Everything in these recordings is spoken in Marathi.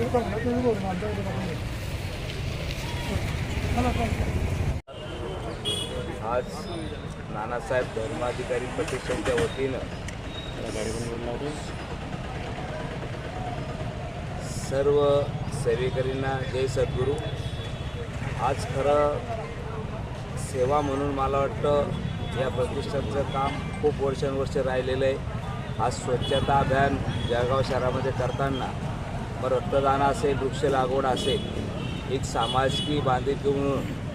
Yürü bakalım, yürü bakalım. Hadi bakalım. आज नानासाहेब धर्माधिकारी प्रतिष्ठानच्या वतीनं सर्व सेवेकरींना जय सद्गुरू. आज खरं सेवा म्हणून मला वाटतं या प्रतिष्ठानचं काम खूप वर्षानुवर्ष राहिलेलं आहे. आज स्वच्छता अभियान जळगाव शहरामध्ये करताना मग रक्तदान असेल वृक्ष लागवड असेल एक सामाजिक बांधिलकी म्हणून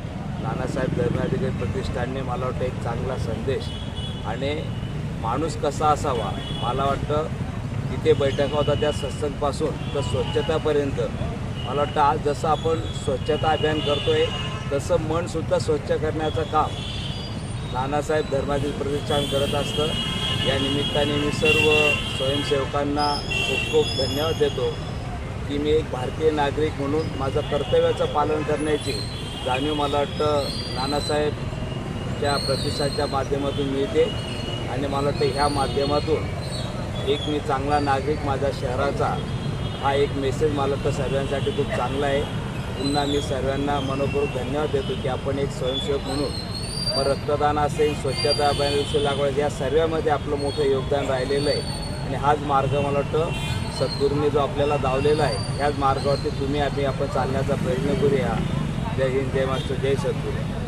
नानासाहेब धर्माधिकारी प्रतिष्ठानने मला वाटतं एक चांगला संदेश. आणि माणूस कसा असावा मला वाटतं तिथे बैठका होता त्या सत्संगपासून तर स्वच्छतापर्यंत. मला वाटतं आज जसं आपण स्वच्छता अभियान करतो आहे तसं मनसुद्धा स्वच्छ करण्याचं काम नानासाहेब धर्मातील प्रतिष्ठान करत असतं. या निमित्ताने मी सर्व स्वयंसेवकांना खूप खूप धन्यवाद देतो की मी एक भारतीय नागरिक म्हणून माझं कर्तव्याचं पालन करण्याची जाणीव मला वाटतं नानासाहेबच्या प्रतिष्ठानच्या माध्यमातून मिळते. आणि मला वाटतं ह्या माध्यमातून एक मी चांगला नागरिक माझ्या शहराचा हा एक मेसेज मला वाटतं सर्वांसाठी खूप चांगला आहे. पुन्हा मी सर्वांना मनपूर्वक धन्यवाद देतो की आपण एक स्वयंसेवक म्हणून मग रक्तदान असेल स्वच्छता अभियान वृक्ष लागवड या सर्वामध्ये आपलं मोठं योगदान राहिलेलं आहे. आणि हाच मार्ग मला वाटतं सद्गुरूंनी जो आपल्याला दावलेला आहे ह्याच मार्गावरती तुम्ही आम्ही आपण चालण्याचा प्रयत्न करूया. जय हिंद जय महाराष्ट्र जय सद्गुरू